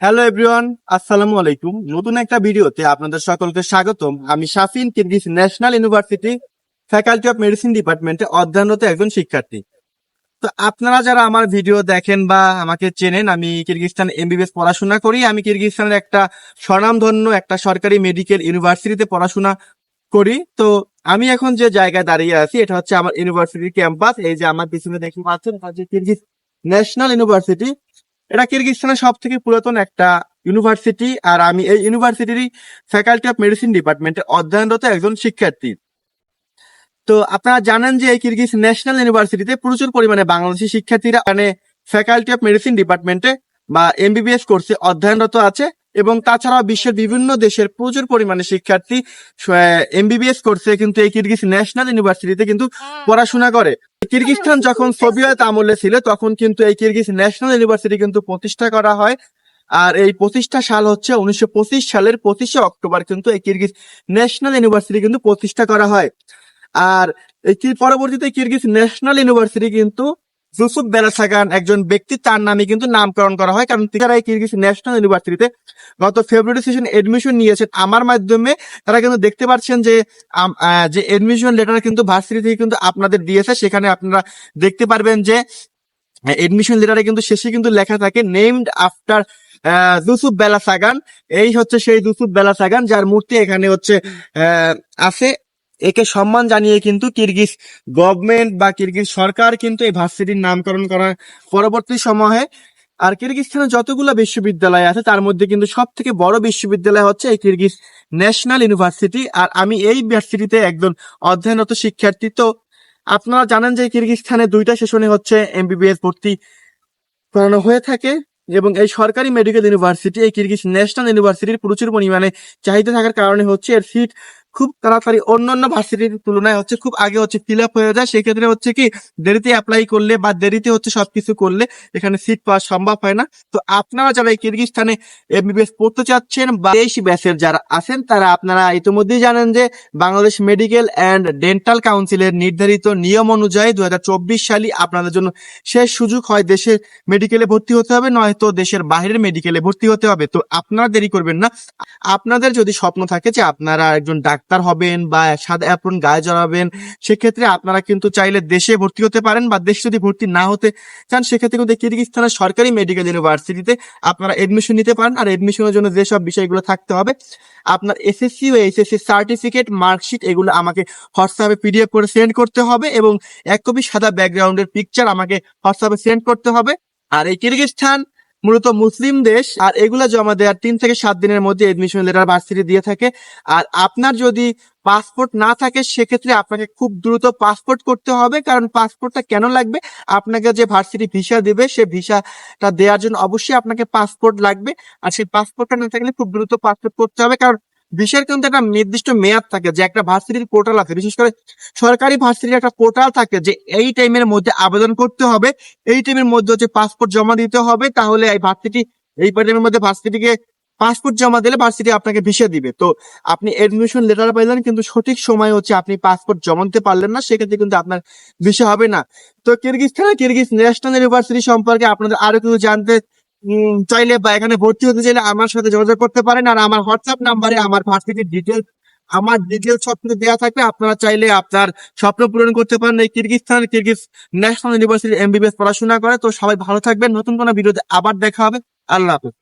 Hello everyone আসসালামু আলাইকুম নতুন একটা ভিডিওতে আপনাদের সকলকে স্বাগতম। আমি Shafin Kyrgyz national university faculty of medicine ডিপার্টমেন্টে অধ্যয়নরত একজন শিক্ষার্থী। তো আপনারা যারা আমার ভিডিও দেখেন বা আমাকে চেনেন, আমি কিরগিস্তান এমবিবিএস পড়াশোনা করি। আমি কিরগিস্তানের একটা স্বনামধন্য, একটা সরকারি মেডিকেল ইউনিভার্সিটিতে পড়াশোনা করি। তো আমি এখন যে জায়গায় দাঁড়িয়ে আছি, এটা হচ্ছে আমার ইউনিভার্সিটির ক্যাম্পাস। এই যে আমার পিছনে দেখতে পাচ্ছেন, এটা হচ্ছে কিরগিজ ন্যাশনাল ইউনিভার্সিটি। এটা কিরগিস্তানের সব থেকে পুরাতন একটা ইউনিভার্সিটি আর আমি এই ইউনিভার্সিটির ফ্যাকাল্টি অফ মেডিসিন ডিপার্টমেন্টে অধ্যয়নরত একজন শিক্ষার্থী। তো আপনারা জানেন যে এই কিরগিজ ন্যাশনাল ইউনিভার্সিটিতে প্রচুর পরিমাণে বাংলাদেশি শিক্ষার্থীরা মানে ফ্যাকাল্টি অফ মেডিসিন ডিপার্টমেন্টে বা এমবিবিএস কোর্সে অধ্যয়নরত আছে। এবং তাছাড়া বিশ্বের বিভিন্ন দেশের প্রচুর পরিমাণে শিক্ষার্থী এমবিবিএস করছে কিন্তু এই কিরগিজ ন্যাশনাল ইউনিভার্সিটিতে কিন্তু পড়াশোনা করে। কিরগিজস্তান যখন সোভিয়েত আমলে ছিল তখন কিন্তু এই কিরগিজ ন্যাশনাল ইউনিভার্সিটি কিন্তু প্রতিষ্ঠা করা হয়। আর এই প্রতিষ্ঠা সাল হচ্ছে উনিশশো পঁচিশ সালের পঁচিশে অক্টোবর কিন্তু এই কিরগিজ ন্যাশনাল ইউনিভার্সিটি কিন্তু প্রতিষ্ঠা করা হয়। আর পরবর্তীতে কিরগিজ ন্যাশনাল ইউনিভার্সিটি কিন্তু জুসুফ বেলাসাগান একজন ব্যক্তি, তার নামে কিন্তু নামকরণ করা হয়। কারণ তারা এই কিরগিজ ন্যাশনাল ইউনিভার্সিটিতে গত ফেব্রুয়ারি সেশন এডমিশন নিয়েছেন। আমার মাধ্যমে তারা কিন্তু দেখতে পাচ্ছেন যে যে এডমিশন লেটার কিন্তু ভার্সিটি থেকে কিন্তু আপনাদের দিয়েছে। সেখানে আপনারা দেখতে পারবেন যে এডমিশন লেটারে কিন্তু শেষে কিন্তু লেখা থাকে named after Jusup Balasagyn এই হচ্ছে সেই জুসুফ বেলা সাগান যার মূর্তি এখানে হচ্ছে আছে। একে সম্মান জানিয়ে কিন্তু কিরগিজ গভর্নমেন্ট বা কিরগিজ সরকার কিন্তু এই ভার্সিটির নামকরণ করার পরবর্তী সময়ে। আর কিরগিজস্তানে যতগুলো বিশ্ববিদ্যালয় আছে, তার মধ্যে কিন্তু সব থেকে বড় বিশ্ববিদ্যালয় হচ্ছে এই কিরগিজ ন্যাশনাল ইউনিভার্সিটি। আর আমি এই ইউনিভার্সিটিতে একজন অধ্যয়নরত শিক্ষার্থী। তো আপনারা জানেন যে কিরগিজস্তানে দুইটা সেশনে হচ্ছে এমবিবিএস ভর্তি করানো হয়ে থাকে এবং এই সরকারি মেডিকেল ইউনিভার্সিটি, এই কিরগিজ ন্যাশনাল ইউনিভার্সিটির প্রচুর পরিমাণে চাহিদা থাকার কারণে হচ্ছে এর সিট খুব তাড়াতাড়ি অন্যান্য ভার্সিটির তুলনায় হচ্ছে খুব আগে হচ্ছে ফিল আপ হয়ে যায়। সেক্ষেত্রে হচ্ছে কি দেরিতে অ্যাপ্লাই করলে বা দেরিতে হচ্ছে সবকিছু করলে এখানে সিট পাওয়া সম্ভব হয় না। তো আপনারা যারা এই কিরগিজস্তানে এমবিবিএস পড়তে চাচ্ছেন বা এই ব্যাচের যারা আছেন, তারা আপনারা ইতিমধ্যেই জানেন যে বাংলাদেশ মেডিকেল অ্যান্ড ডেন্টাল কাউন্সিলের নির্ধারিত নিয়ম অনুযায়ী দু হাজার চব্বিশ সালে আপনাদের জন্য শেষ সুযোগ হয় দেশের মেডিকেলে ভর্তি হতে হবে, নয়তো দেশের বাইরের মেডিকেলে ভর্তি হতে হবে। তো আপনারা দেরি করবেন না। আপনাদের যদি স্বপ্ন থাকে যে আপনারা একজন ডাক্তার হবেন বা সাদা অ্যাপ্রন গায়ে জড়াবেন, সেক্ষেত্রে আপনারা কিন্তু চাইলে দেশে ভর্তি হতে পারেন বা দেশে যদি ভর্তি না হতে চান, সেক্ষেত্রে কিন্তু কিরগিস্তানের সরকারি মেডিকেল ইউনিভার্সিটিতে আপনারা এডমিশন নিতে পারেন। আর এডমিশনের জন্য যেসব বিষয়গুলো থাকতে হবে, আপনার এসএসসি ও এইচএসসি সার্টিফিকেট মার্কশিট এগুলো আমাকে হোয়াটসঅ্যাপে পিডিএফ করে সেন্ড করতে হবে এবং এক কপি সাদা ব্যাকগ্রাউন্ডের পিকচার আমাকে হোয়াটসঅ্যাপে সেন্ড করতে হবে। আর এই কিরগিজস্তান মূলত মুসলিম দেশ, আর এগুলা জমা দেওয়ার তিন থেকে সাত দিনের মধ্যে এডমিশন লেটার ভার্সিটি দিয়ে থাকে। আর আপনার যদি পাসপোর্ট না থাকে, সেক্ষেত্রে আপনাকে খুব দ্রুত পাসপোর্ট করতে হবে, কারণ পাসপোর্টটা কেন লাগবে? আপনাকে যে ভার্সিটি ভিসা দেবে, সে ভিসাটা দেওয়ার জন্য অবশ্যই আপনাকে পাসপোর্ট লাগবে। আর সেই পাসপোর্টটা না থাকলে খুব দ্রুত পাসপোর্ট করতে হবে, কারণ ভিসার কিন্তু একটা নির্দিষ্ট মেয়াদ থাকে যে একটা ভার্সিটির পোর্টাল আছে। বিশেষ করে সরকারি ভার্সিটির একটা পোর্টাল থাকে যে এই টাইমের মধ্যে আবেদন করতে হবে, এই টাইমের মধ্যে হচ্ছে পাসপোর্ট জমা দিতে হবে, তাহলে এই ভার্সিটি, এই টাইমের মধ্যে ভার্সিটিকে পাসপোর্ট জমা দিলে ভার্সিটি আপনাকে ভিসা দিবে। তো আপনি এডমিশন লেটার পাইলেন কিন্তু সঠিক সময় হচ্ছে আপনি পাসপোর্ট জমা দিতে পারলেন না, সেক্ষেত্রে কিন্তু আপনার ভিসা হবে না। তো কিরগিজস্তানের কিরগিজ ন্যাশনাল ইউনিভার্সিটি সম্পর্কে আপনাদের আরও কিছু জানতে চাইলে বা এখানে ভর্তি হতে চাইলে আমার সাথে যোগাযোগ করতে পারেন আর আমার হোয়াটসঅ্যাপ নাম্বারে আমার ভার্সিটির ডিটেলস আমার ডিটেলস সব কিছু দেওয়া থাকবে। আপনারা চাইলে আপনার স্বপ্ন পূরণ করতে পারেন এই Kyrgyzstan, Kyrgyz national university MBBS পড়াশোনা করে। তো সবাই ভালো থাকবেন। নতুন কোনো ভিডিওতে আবার দেখা হবে। আল্লাহ হাফেজ।